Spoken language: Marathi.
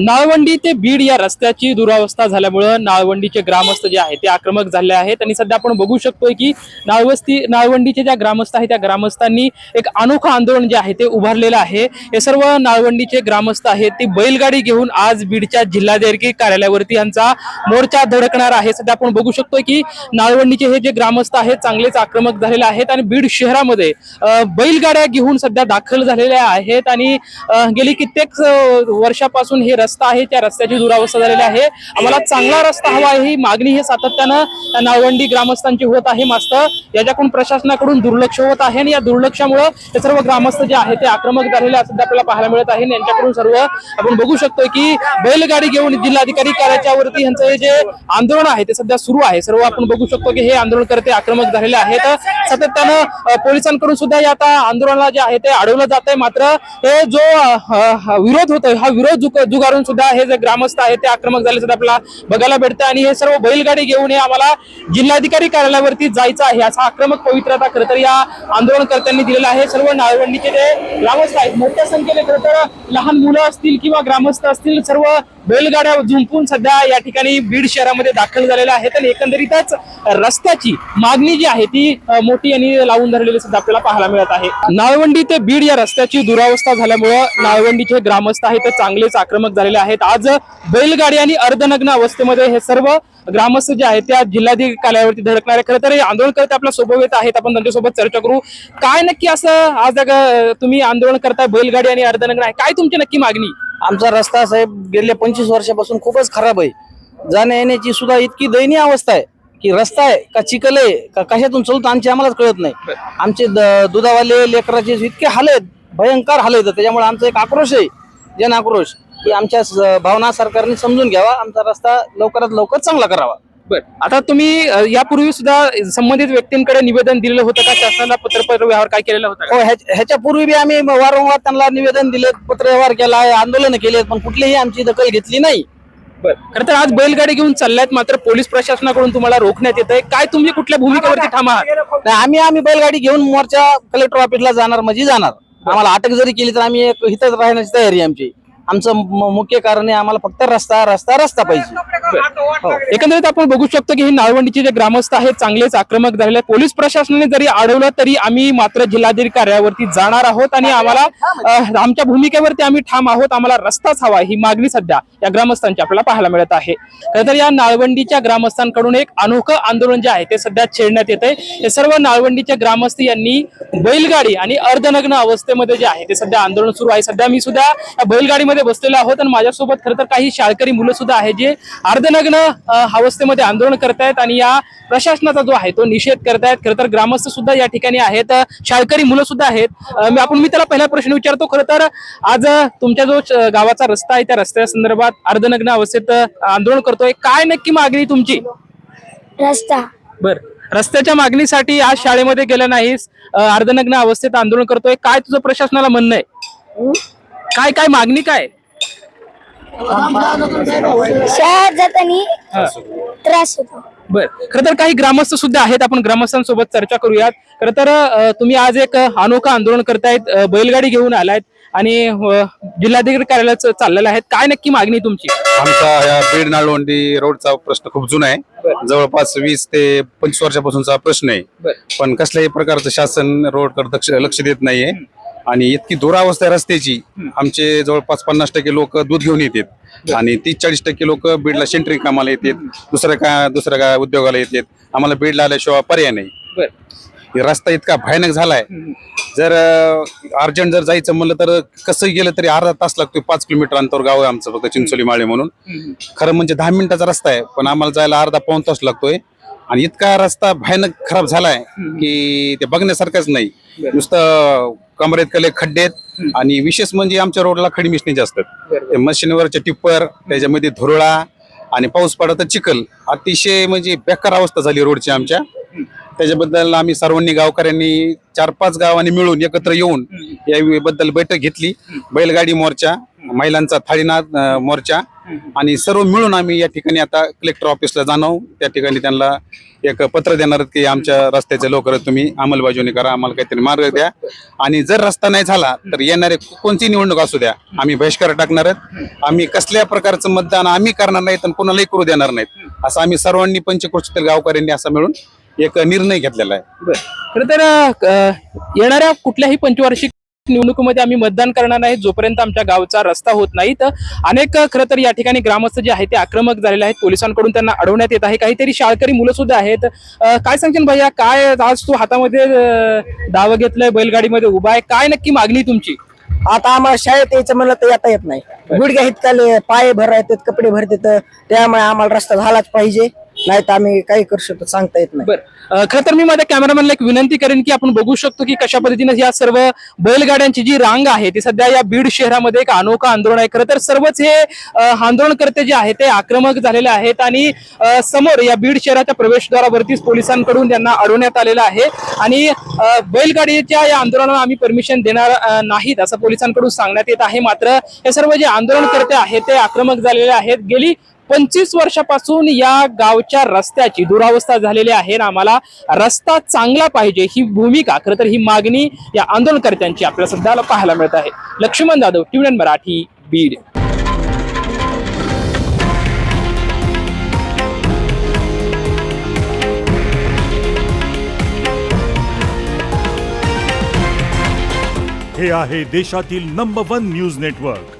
नाळवंडी ते बीड या रस्त्याची दुरावस्था झाल्यामुळं नाळवंडीचे ग्रामस्थ जे आहेत ते आक्रमक झाले आहेत. आणि सध्या आपण बघू शकतोय की नाळवस्ती नाळवंडीचे ज्या ग्रामस्थ आहेत त्या ग्रामस्थांनी एक अनोखं आंदोलन जे आहे ते उभारलेलं आहे. हे सर्व नाळवंडीचे ग्रामस्थ आहेत ती बैलगाडी घेऊन आज बीडच्या जिल्हाधिकारी कार्यालयावरती यांचा मोर्चा धडकणार आहे. सध्या आपण बघू शकतोय की नाळवंडीचे हे जे ग्रामस्थ आहेत चांगलेच आक्रमक झालेले आहेत आणि बीड शहरामध्ये बैलगाड्या घेऊन सध्या दाखल झालेल्या आहेत. आणि गेली कित्येक वर्षापासून हे रस्ता आहे त्या रस्त्याची दुरावस्था झालेली आहे. आम्हाला चांगला रस्ता हवा आहे ही मागणी हे सातत्यानं नावंडी ग्रामस्थांची होत आहे मास्तर याच्याकडून प्रशासनाकडून दुर्लक्ष होत आहे आणि या दुर्लक्षामुळे हे सर्व ग्रामस्थ जे आहे ते आक्रमक झालेले असं आपल्याला पाहायला मिळत आहे. यांच्याकडून सर्व आपण बघू शकतोय की बैलगाडी घेऊन जिल्हाधिकारी कार्यालयावरती यांचं हे जे आंदोलन आहे ते सध्या सुरू आहे. सर्व आपण बघू शकतो की हे आंदोलनकर्ते आक्रमक झालेले आहेत. सातत्यानं पोलिसांकडून सुद्धा या आता आंदोलनाला जे आहे ते अडवलं जात आहे मात्र हे जो विरोध होतोय हा विरोध जुक- जुगारून सुद्धा हे जे ग्रामस्थ आहेत ते आक्रमक झाले सुद्धा आपल्याला बघायला भेटतं आणि हे सर्व बैलगाडी घेऊन हे आम्हाला जिल्हाधिकारी कार्यालयावरती जायचं आहे. असा आक्रमक पवित्रता खरं तर या आंदोलनकर्त्यांनी दिलेला आहे. सर्व नाळवंडीचे जे ग्रामस्थ आहेत मोठ्या संख्येने खरं तर लहान मुलं असतील किंवा ग्रामस्थ असतील सर्व बैलगाड्या झुंपून सध्या या ठिकाणी बीड शहरामध्ये दाखल झालेल्या आहेत. आणि एकंदरीतच रस्त्याची मागणी जी आहे ती मोठी आणि लावून धरलेली सुद्धा आपल्याला पाहायला मिळत आहे. नाळवंडी ते बीड या रस्त्याची दुरावस्था झाल्यामुळं नाळवंडीचे ग्रामस्थ आहेत ते चांगलेच आक्रमक झालेले आहेत. आज बैलगाडी आणि अर्धनग्न अवस्थेमध्ये हे सर्व ग्रामस्थ जे आहेत त्या जिल्हाधिकारी धडकणारे खरं तर आंदोलन आंदोलनकर्ते आपल्यासोबत येत आहेत. आपण त्यांच्यासोबत चर्चा करू. काय नक्की असं आज तुम्ही आंदोलन करताय बैलगाडी आणि अर्धनग्न आहे काय तुमची नक्की मागणी? आमचा रस्ता साहेब गेल्या पंचवीस वर्षापासून खूपच खराब आहे. जाण्या येण्याची सुद्धा इतकी दयनीय अवस्था आहे की रस्ता आहे का चिखल आहे का कशातून चलतो आमची आम्हालाच कळत नाही. आमचे दुधावाले लेकराचे इतके हाल आहेत भयंकर हाल आहेत. त्याच्यामुळे आमचा एक आक्रोश आहे जन आक्रोश. की आमच्या भावना सरकारने समजून घ्यावा. आमचा रस्ता लवकरात लवकर चांगला करावा. बर. आता तुम्ही अ, यापूर्वी सुद्धा संबंधित व्यक्तींकडे निवेदन दिलेलं होतं का? शासनाला पत्रपत्र व्यवहार काय केलेला होता का? हो ह्याच्या ह्याच्या पूर्वी बी आम्ही वारंवार त्यांना निवेदन दिले पत्रव्यवहार केला आंदोलन केले पण कुठलीही आमची दखल घेतली नाही. बर. खरं तर आज बैलगाडी घेऊन चालल्यात मात्र पोलीस प्रशासनाकडून तुम्हाला रोखण्यात येत आहे काय तुम्ही कुठल्या भूमिकेवरती थांबा? आहात? नाही, आम्ही आम्ही बैलगाडी घेऊन मोर्चा कलेक्टर ऑफिसला जाणार म्हणजे जाणार. आम्हाला अटक जरी केली तर आम्ही एक इथंच राहण्याची तयारी आहे आमची. आमचं मुख्य कारण आहे आम्हाला फक्त रस्ता रस्ता रस्ता पाहिजे. हो. एकंदरीत आपण बघू शकतो की हे नाळवंडीचे जे ग्रामस्थ आहेत चांगलेच आक्रमक झालेले पोलीस प्रशासनाने जरी अडवलं तरी आम्ही मात्र जिल्हाधिकारी कार्यावरती जाणार आहोत आणि आम्हाला आमच्या भूमिकेवरती आम्ही ठाम आहोत. आम्हाला रस्ताच हवा ही मागणी सध्या या ग्रामस्थांची आपल्याला पाहायला मिळत आहे. खरं तर या नाळवंडीच्या ग्रामस्थांकडून एक अनोखं आंदोलन जे आहे ते सध्या छेडण्यात येत आहे. हे सर्व नाळवंडीच्या ग्रामस्थ यांनी बैलगाडी आणि अर्धनग्न अवस्थेमध्ये जे आहे ते सध्या आंदोलन सुरू आहे. सध्या मी सुद्धा बैलगाडीमध्ये बैलगाडीमध्ये बसलेलो आहोत आणि माझ्यासोबत खरं तर काही शाळकरी मुलं सुद्धा आहेत जे अर्धनग्न अवस्थेमध्ये आंदोलन करतायत आणि या प्रशासनाचा जो आहे तो निषेध करतायत. खरं तर ग्रामस्थ सुद्धा या ठिकाणी आहेत. शाळकरी मुलं सुद्धा आहेत. आपण मी त्याला पहिला प्रश्न विचारतो. खरं तर आज तुमच्या जो गावाचा रस्ता आहे त्या रस्त्या संदर्भात अर्धनग्न अवस्थेत आंदोलन करतोय. काय नक्की मागणी तुमची? रस्ता. बर. रस्त्याच्या मागणीसाठी आज शाळेमध्ये गेलं नाहीस अर्धनग्न अवस्थेत आंदोलन करतोय. काय तुझं प्रशासनाला म्हणणं आहे? काय काय मागणी काय? शाळेत जाताना त्रास होतो. बर. खरं तर काही ग्रामस्थ सुद्धा आहेत आपण ग्रामस्थांसोबत चर्चा करूयात. खरं तर अ, तुम्ही आज एक अ, अनोखं आंदोलन करतायत अ, बैलगाडी घेऊन आलायत आणि अ, जिल्हाधिकारी कार्यालयात चाललेलं आहेत. काय नक्की मागणी तुमची? आमचा या बीड नाळवंडी रोडचा प्रश्न खूप जुना आहे. जवळपास वीस ते पंचवीस वर्षापासूनचा प्रश्न आहे. बर. पण कसल्याही प्रकारचं शासन रोडकडे लक्ष लक्ष देत नाहीये. आणि इतकी दुरावस्था आहे रस्त्याची. आमचे जवळपास पन्नास टक्के लोक दूध घेऊन येतात. आणि तीस चाळीस टक्के लोक बीडला सेंट्रिंग कामाला येतात. दुसऱ्या का दुसऱ्या का उद्योगाला येतात. आम्हाला बीडला आल्याशिवाय पर्याय नाही. रस्ता इतका भयानक झालाय. जर अर्जंट जर जायचं म्हणलं तर कसं गेलं तरी अर्धा तास लागतोय. पाच किलोमीटर अंतर गाव आहे आमचं फक्त चिंचोली माळे म्हणून. खरं म्हणजे दहा मिनिटाचा रस्ता आहे पण आम्हाला जायला अर्धा पाऊन तास लागतोय. आणि इतका रस्ता भयानक खराब झालाय की ते बघण्यासारखंच नाही. नुसतं कमरेत कले खड्डे आहेत आणि विशेष म्हणजे आमच्या रोडला खडी मिशणी असतात ते मशीनवरचे टिप्पर त्याच्यामध्ये धुरळा आणि पाऊस पडा तर चिखल. अतिशय म्हणजे बेकार अवस्था झाली रोडची आमच्या. त्याच्याबद्दल आम्ही सर्वांनी गावकऱ्यांनी चार पाच गावांनी मिळून एकत्र येऊन या बद्दल बैठक घेतली. बैलगाडी मोर्चा महिलांचा थाळीनाथ मोर्चा. आणि सर्व मिळून आम्ही या ठिकाणी आता कलेक्टर ऑफिसला जाणव त्या ठिकाणी त्यांना एक पत्र देणार आहेत की आमच्या रस्त्याचे लवकर तुम्ही अंमलबजावणी करा आम्हाला काहीतरी मार्ग द्या. आणि जर रस्ता नाही झाला तर येणारे कोणती निवडणूक असू द्या आम्ही बहिष्कार टाकणार आहेत. आम्ही कसल्या प्रकारचं मतदान आम्ही करणार नाहीत आणि कोणालाही करू देणार नाहीत. असं आम्ही सर्वांनी पंचकृषीतील गावकऱ्यांनी असं मिळून एक निर्णय घेतलेला आहे. खरं तर येणाऱ्या कुठल्याही पंचवार्षिक निवडणुकीमध्ये आम्ही मतदान करणार नाही जोपर्यंत आमच्या गावचा रस्ता होत नाही. तर अनेक खरं तर या ठिकाणी ग्रामस्थ जे आहेत ते आक्रमक झालेले आहेत. पोलिसांकडून त्यांना अडवण्यात येत आहे. काहीतरी शाळकरी मुलं सुद्धा आहेत. काय सांगशील भैया? काय आज तू हातामध्ये अ, घेतलंय बैलगाडीमध्ये उभा आहे? काय नक्की मागणी तुमची? आता आम्हाला शाळेत यायचं म्हणलं तर येता येत नाही. गुडघ्या हितकाले पाय भर आहेत कपडे भरतात त्यामुळे आम्हाला रस्ता झालाच पाहिजे. नाही तर आम्ही काही करू शकतो सांगता येत नाही. बरं. खरं तर मी माझ्या कॅमेरामॅनला एक विनंती करेन की आपण बघू शकतो की कशा पद्धतीने या सर्व बैलगाड्यांची जी रांग आहे ती सध्या या बीड शहरामध्ये एक अनोखा आंदोलन आहे. खरं तर सर्वच हे आंदोलनकर्ते जे आहेत ते आक्रमक झालेले आहेत आणि समोर या बीड शहराच्या प्रवेशद्वारावरतीच पोलिसांकडून त्यांना अडवण्यात आलेलं आहे. आणि बैलगाडीच्या या आंदोलनाला आम्ही परमिशन देणार नाहीत असं पोलिसांकडून सांगण्यात येत आहे. मात्र हे सर्व जे आंदोलनकर्ते आहेत ते आक्रमक झालेले आहेत. गेली पंचवीस वर्षापासून या गावच्या रस्त्याची दुरावस्था झालेली आहे ना आम्हाला रस्ता चांगला पाहिजे ही भूमिका खरं तर ही मागणी या आंदोलनकर्त्यांची आपल्याला सध्याला पाहायला मिळत आहे. लक्ष्मण जाधव ट्युडन मराठी बीड. हे आहे देशातील नंबर वन न्यूज नेटवर्क